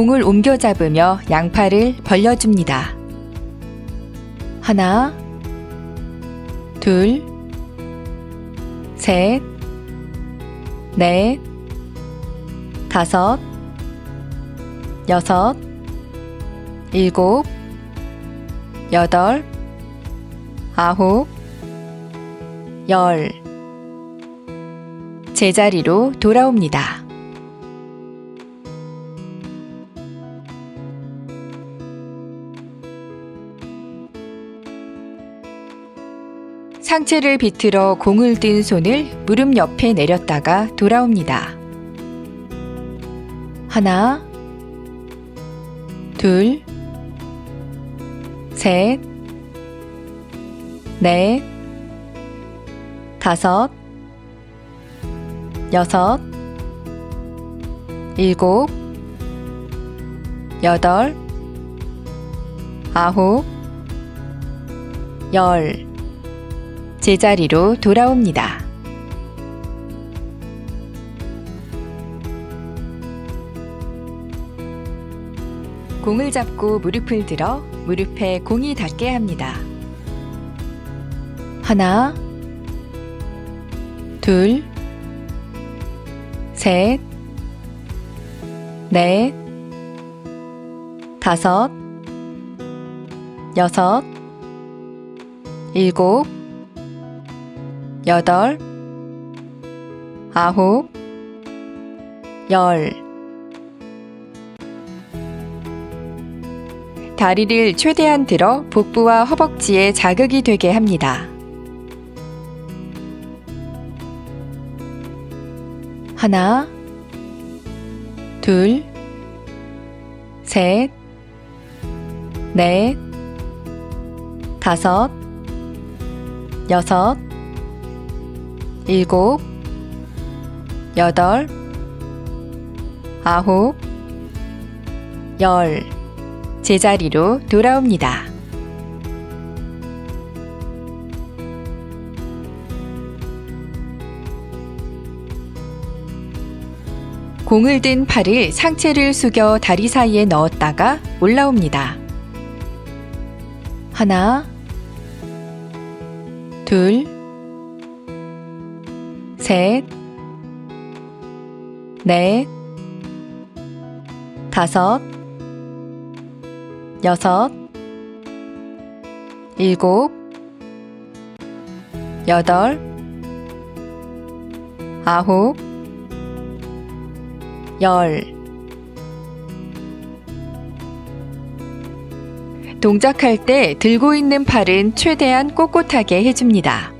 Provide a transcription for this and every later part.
공을 옮겨 잡으며 양팔을 벌려줍니다. 하나, 둘, 셋, 넷, 다섯, 여섯, 일곱, 여덟, 아홉, 열. 제자리로 돌아옵니다. 상체를 비틀어 공을 든 손을 무릎 옆에 내렸다가 돌아옵니다. 하나, 둘, 셋, 넷, 다섯, 여섯, 일곱, 여덟, 아홉, 열. 제자리로 돌아옵니다. 공을 잡고 무릎을 들어 무릎에 공이 닿게 합니다. 하나, 둘, 셋, 넷, 다섯, 여섯, 일곱, 여덟, 아홉, 열. 다리를 최대한 들어 복부와 허벅지에 자극이 되게 합니다. 하나, 둘, 셋, 넷, 다섯, 여섯, 일곱, 여덟, 아홉, 열. 제자리로 돌아옵니다. 공을 든 팔을 상체를 숙여 다리 사이에 넣었다가 올라옵니다. 하나, 둘, 셋, 넷, 다섯, 여섯, 일곱, 여덟, 아홉, 열. 동작할 때 들고 있는 팔은 최대한 꼿꼿하게 해줍니다.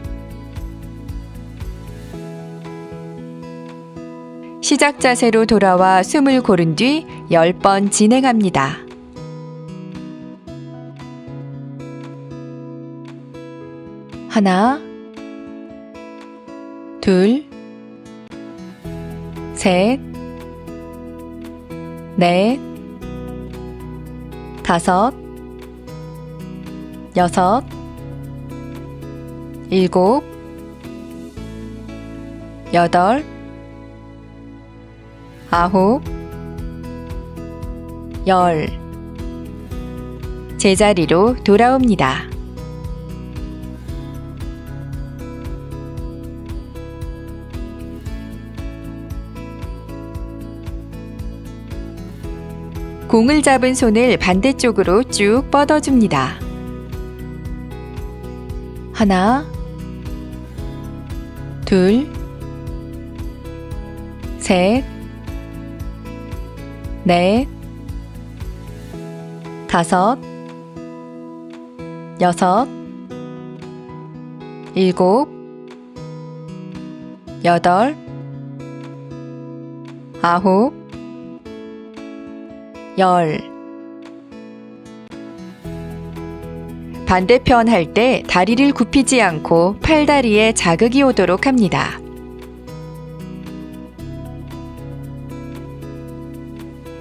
시작 자세로 돌아와 숨을 고른 뒤 10번 진행합니다. 하나, 둘, 셋, 넷, 다섯, 여섯, 일곱, 여덟, 아홉, 열. 제자리로 돌아옵니다. 공을 잡은 손을 반대쪽으로 쭉 뻗어줍니다. 하나, 둘, 셋, 넷, 다섯, 여섯, 일곱, 여덟, 아홉, 열. 반대편 할 때 다리를 굽히지 않고 팔다리에 자극이 오도록 합니다.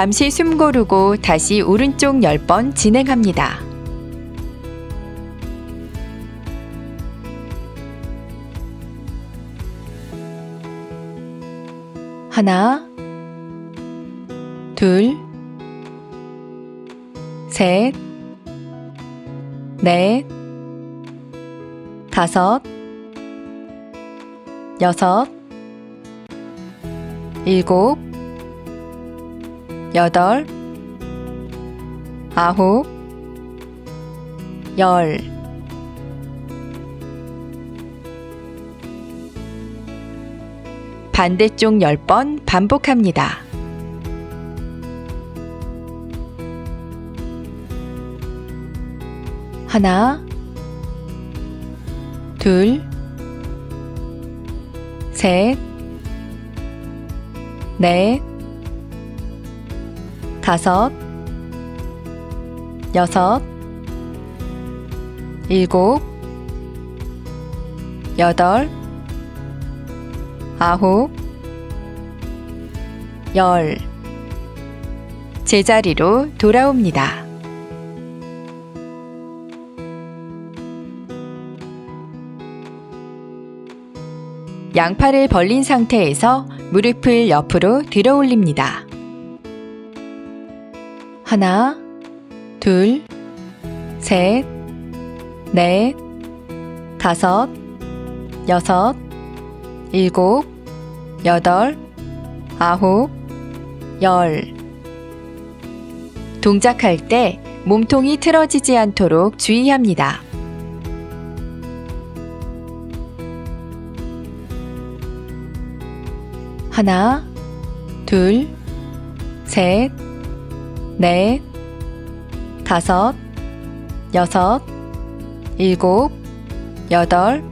잠시 숨 고르고 다시 오른쪽 10번 진행합니다. 하나, 둘, 셋, 넷, 다섯, 여섯, 일곱, 여덟, 아홉, 열. 반대쪽 10번 반복합니다. 하나, 둘, 셋, 넷, 다섯, 여섯, 일곱, 여덟, 아홉, 열. 제자리로 돌아옵니다. 양팔을 벌린 상태에서 무릎을 옆으로 들어 올립니다. 하나, 둘, 셋, 넷, 다섯, 여섯, 일곱, 여덟, 아홉, 열. 동작할 때 몸통이 틀어지지 않도록 주의합니다. 하나, 둘, 셋, 넷, 다섯, 여섯, 일곱, 여덟,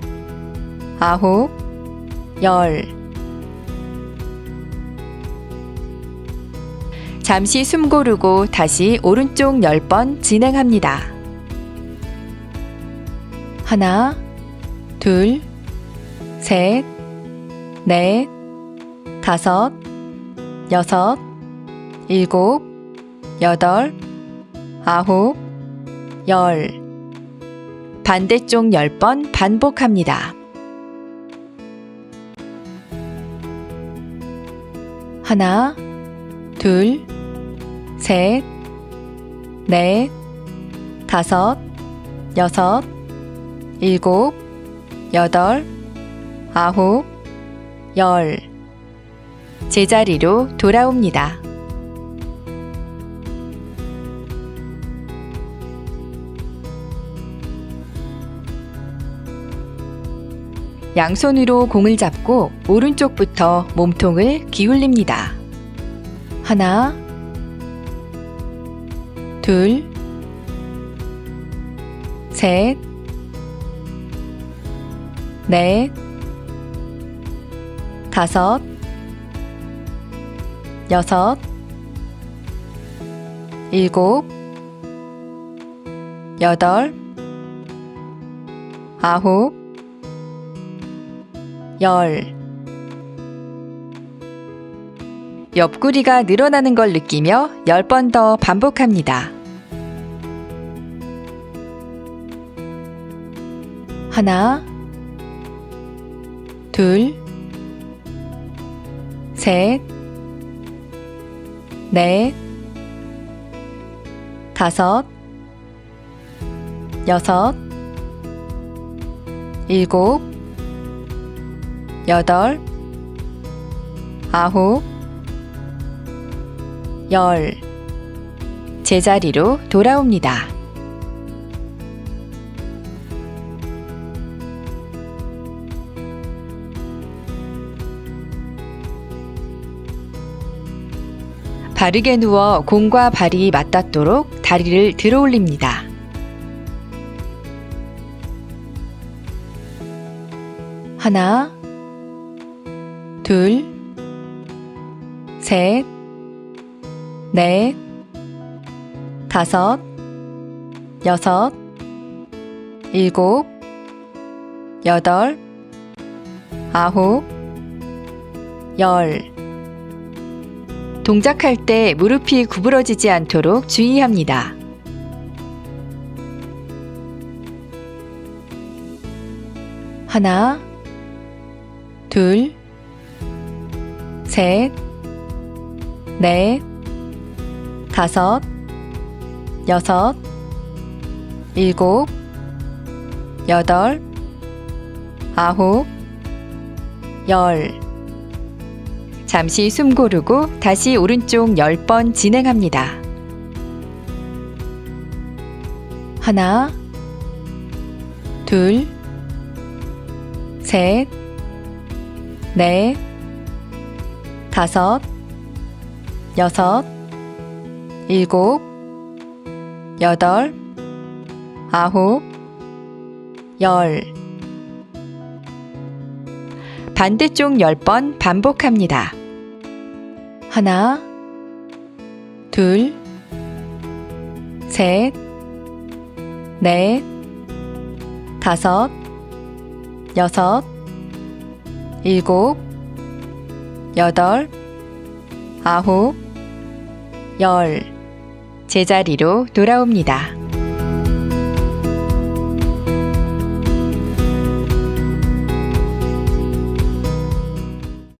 아홉, 열. 잠시 숨 고르고 다시 오른쪽 10번 진행합니다. 하나, 둘, 셋, 넷, 다섯, 여섯, 일곱, 여덟, 아홉, 열. 반대쪽 10번 반복합니다. 하나, 둘, 셋, 넷, 다섯, 여섯, 일곱, 여덟, 아홉, 열. 제자리로 돌아옵니다. 양손으로 공을 잡고 오른쪽부터 몸통을 기울입니다. 하나, 둘, 셋, 넷, 다섯, 여섯, 일곱, 여덟, 아홉, 열. 옆구리가 늘어나는 걸 느끼며 10번 더 반복합니다. 하나, 둘, 셋, 넷, 다섯, 여섯, 일곱, 여덟, 아홉, 열. 제자리로 돌아옵니다. 바르게 누워 공과 발이 맞닿도록 다리를 들어 올립니다. 하나, 둘, 셋, 넷, 다섯, 여섯, 일곱, 여덟, 아홉, 열. 동작할 때 무릎이 구부러지지 않도록 주의합니다. 하나, 둘, 셋, 넷, 다섯, 여섯, 일곱, 여덟, 아홉, 열. 잠시 숨 고르고 다시 오른쪽 10번 진행합니다. 하나, 둘, 셋, 넷, 다섯, 여섯, 일곱, 여덟, 아홉, 열. 반대쪽 10번 반복합니다. 하나, 둘, 셋, 넷, 다섯, 여섯, 일곱, 여덟, 아홉, 열. 제자리로 돌아옵니다.